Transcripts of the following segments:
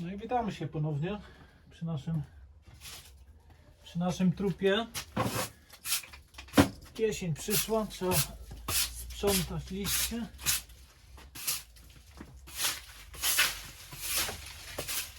No i witamy się ponownie przy naszym przy naszym trupie. Jesień przyszła, trzeba sprzątać liście.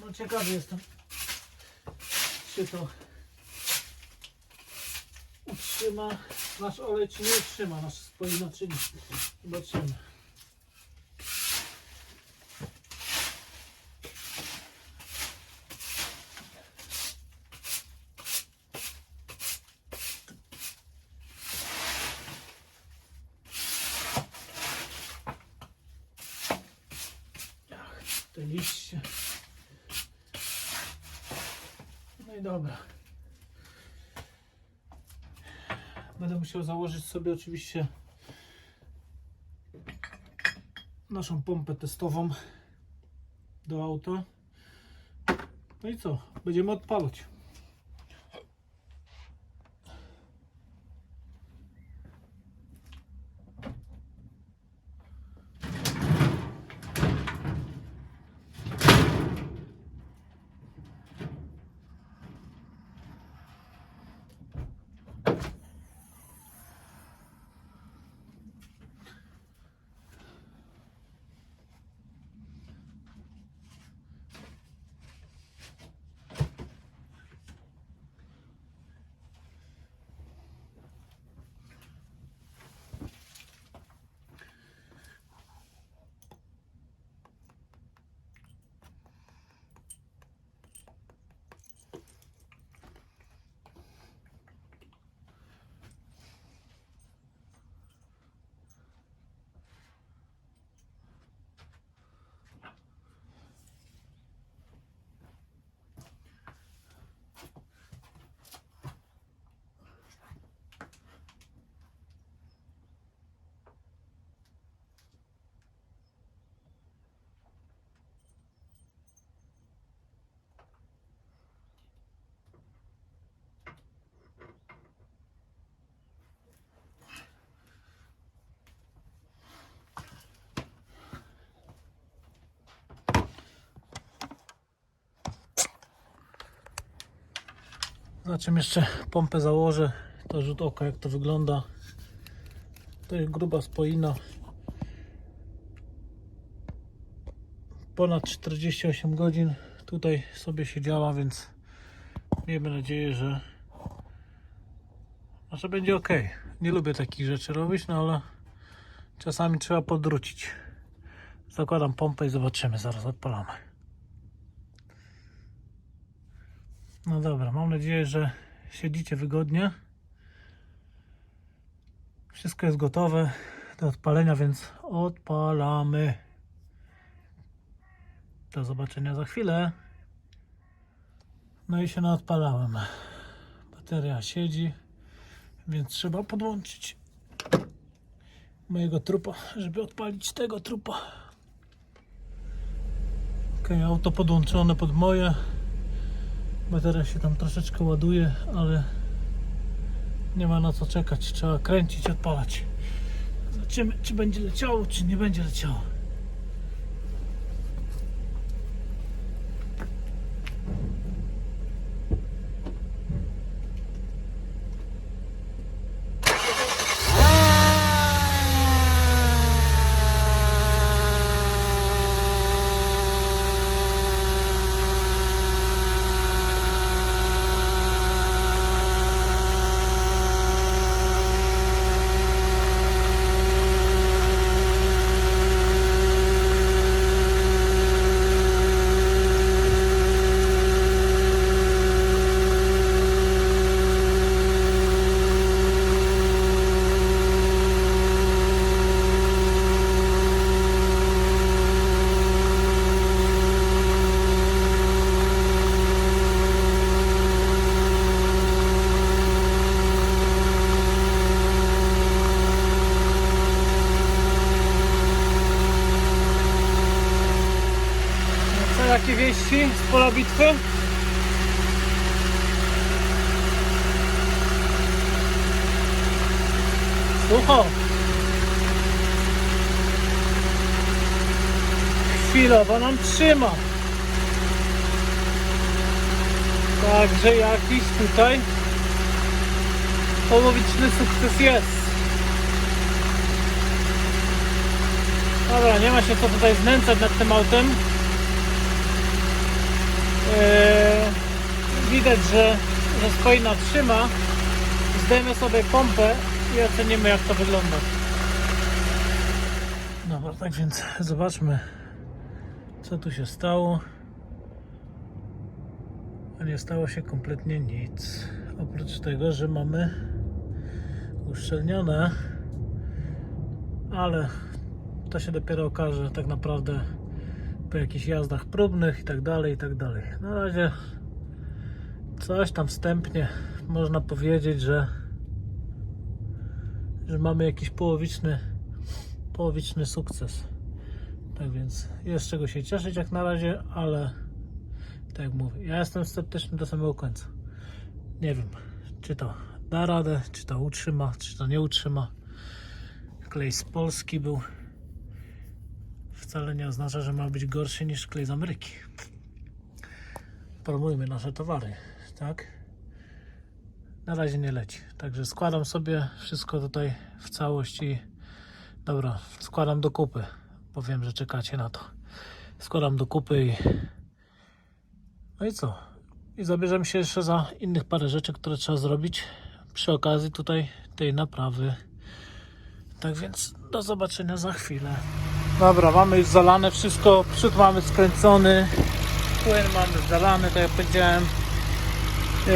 No ciekawy jestem, czy to utrzyma nasz olej, czy nie utrzyma nasz spoina, czy nie. Zobaczymy. No i dobra. Będę musiał założyć sobie oczywiście naszą pompę testową do auta. No i co? Będziemy odpalać. Na czym jeszcze pompę założę, to rzut oka jak to wygląda. To jest gruba spoina. Ponad 48 godzin tutaj sobie siedziała, więc miejmy nadzieję, że, no, że będzie ok. Nie lubię takich rzeczy robić, no ale czasami trzeba podrócić. Zakładam pompę i zobaczymy, zaraz odpalamy. No dobra, mam nadzieję, że siedzicie wygodnie. Wszystko jest gotowe do odpalenia, więc odpalamy. Do zobaczenia za chwilę. No i się naodpalałem. Bateria siedzi, więc trzeba podłączyć mojego trupa, żeby odpalić tego trupa. Ok, auto podłączone pod moje. Bateria się tam troszeczkę ładuje, ale nie ma na co czekać. Trzeba kręcić, odpalać. Zobaczymy, czy będzie leciało, czy nie będzie leciało. Co, jakie wieści z pola bitwy? Sucho. Chwilowo nam trzyma. Także jakiś tutaj połowiczny sukces jest. Dobra, nie ma się co tutaj znęcać nad tym autem. Eee, widać, że, że spojna trzyma. Zdejmę sobie pompę i ocenimy jak to wygląda. Dobra, tak więc zobaczmy co tu się stało. Nie stało się kompletnie nic. Oprócz tego, że mamy uszczelnione, ale to się dopiero okaże tak naprawdę po jakichś jazdach próbnych i tak dalej, i tak dalej. Na razie coś tam wstępnie można powiedzieć, że że mamy jakiś połowiczny połowiczny sukces. Tak więc jest czego się cieszyć jak na razie, ale tak jak mówię, ja jestem sceptyczny do samego końca. Nie wiem, czy to da radę, czy to utrzyma, czy to nie utrzyma. Klej z Polski był. Wcale nie oznacza, że ma być gorszy niż klej z Ameryki. Promujmy nasze towary, tak? Na razie nie leci. Także składam sobie wszystko tutaj w całości. Dobra, składam do kupy, bo wiem, że czekacie na to. Składam do kupy i. No i co? I zabierzemy się jeszcze za innych parę rzeczy, które trzeba zrobić przy okazji tutaj tej naprawy. Tak więc do zobaczenia za chwilę. Dobra, mamy już zalane wszystko. Przód mamy skręcony. Płyn mamy zalany, tak jak powiedziałem. Yy,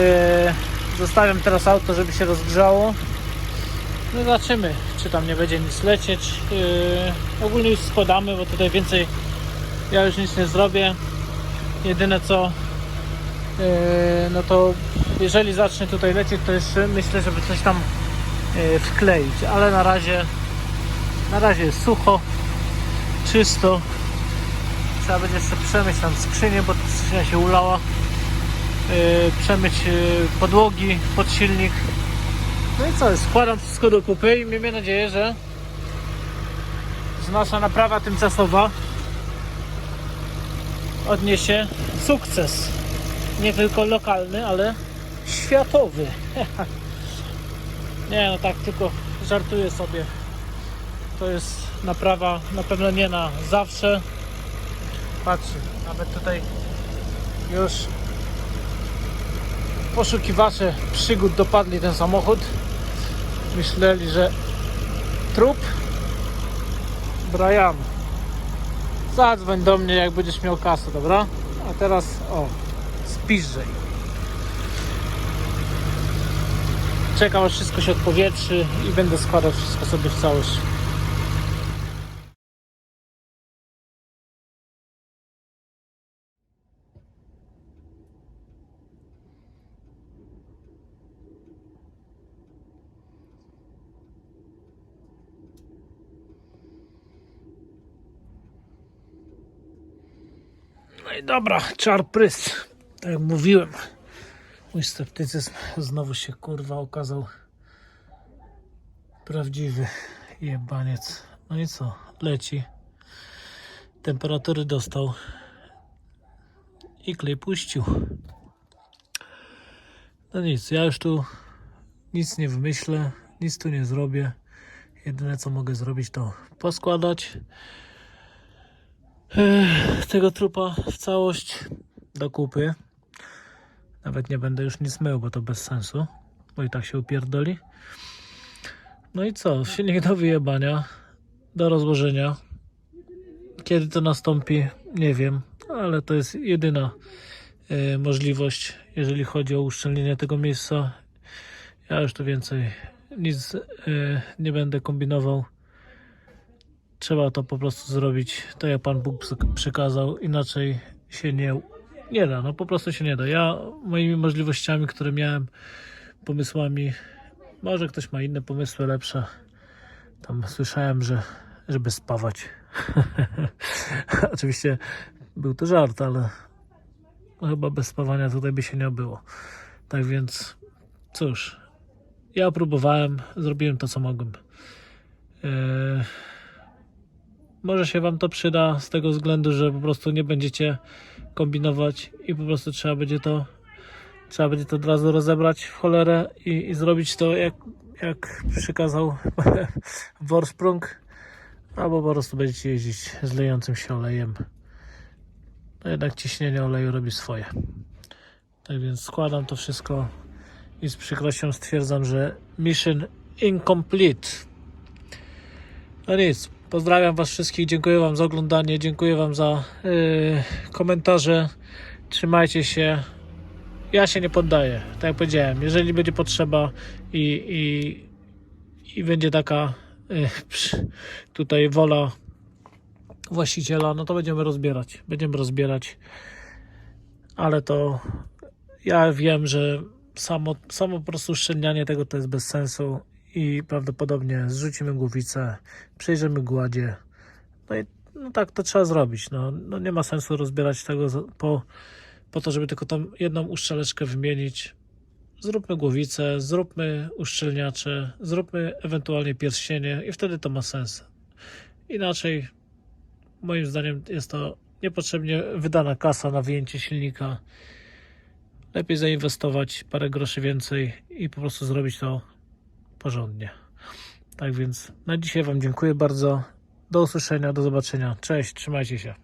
zostawiam teraz auto, żeby się rozgrzało. No zobaczymy, czy tam nie będzie nic lecieć. Yy, ogólnie już składamy, bo tutaj więcej ja już nic nie zrobię. Jedyne co, yy, no to jeżeli zacznie tutaj lecieć, to jeszcze myślę, żeby coś tam wkleić, ale na razie na razie jest sucho, czysto. Trzeba będzie jeszcze przemyć tam skrzynię, bo skrzynia się ulała. Yy, przemyć yy, podłogi pod silnik. No i co, składam wszystko do kupy i miejmy nadzieję, że, że nasza naprawa tymczasowa odniesie sukces. Nie tylko lokalny, ale światowy. nie no tak tylko żartuję sobie. To jest naprawa na pewno nie na zawsze. Patrzcie, nawet tutaj już poszukiwacze przygód dopadli ten samochód. Myśleli, że trup. Brian, zadzwoń do mnie, jak będziesz miał kasę, dobra? A teraz, o, spiżej. Czekam, aż wszystko się odpowietrzy i będę składał wszystko sobie w całość. I dobra, czar prys. Tak jak mówiłem, mój sceptycyzm znowu się kurwa okazał prawdziwy jebaniec. No i co? Leci. Temperatury dostał. I klej puścił. No nic, ja już tu nic nie wymyślę, nic tu nie zrobię. Jedyne co mogę zrobić to poskładać tego trupa w całość do kupy. Nawet nie będę już nic mył, bo to bez sensu, bo i tak się upierdoli. No i co? Silnik do wyjebania, do rozłożenia. Kiedy to nastąpi, nie wiem, ale to jest jedyna e, możliwość, jeżeli chodzi o uszczelnienie tego miejsca. Ja już tu więcej nic e, nie będę kombinował. Trzeba to po prostu zrobić tak, jak Pan Bóg przy- przykazał, inaczej się nie, nie da. No po prostu się nie da. Ja moimi możliwościami, które miałem, pomysłami, może ktoś ma inne pomysły lepsze. Tam słyszałem, że żeby spawać. Oczywiście był to żart, ale chyba bez spawania tutaj by się nie obyło. Tak więc, cóż, ja próbowałem, zrobiłem to, co mogłem. Yy, może się Wam to przyda z tego względu, że po prostu nie będziecie kombinować i po prostu trzeba będzie to Trzeba będzie to od razu rozebrać w cholerę i, i zrobić to jak, jak przykazał Worsprung. Albo po prostu będziecie jeździć z lejącym się olejem. No jednak ciśnienie oleju robi swoje. Tak więc składam to wszystko i z przykrością stwierdzam, że mission incomplete. No nic, pozdrawiam Was wszystkich, dziękuję Wam za oglądanie, dziękuję Wam za yy, komentarze. Trzymajcie się. Ja się nie poddaję, tak jak powiedziałem. Jeżeli będzie potrzeba i, i, i będzie taka yy, tutaj wola właściciela, no to będziemy rozbierać. Będziemy rozbierać, ale to ja wiem, że samo, samo po prostu uszczelnianie tego to jest bez sensu i prawdopodobnie zrzucimy głowicę, przejrzymy gładzie. No i no tak to trzeba zrobić. No, no nie ma sensu rozbierać tego po, po to, żeby tylko tą jedną uszczeleczkę wymienić. Zróbmy głowicę, zróbmy uszczelniacze, zróbmy ewentualnie pierścienie i wtedy to ma sens. Inaczej, moim zdaniem, jest to niepotrzebnie wydana kasa na wyjęcie silnika lepiej zainwestować parę groszy więcej i po prostu zrobić to porządnie. Tak więc na dzisiaj Wam dziękuję bardzo. Do usłyszenia, do zobaczenia. Cześć, trzymajcie się.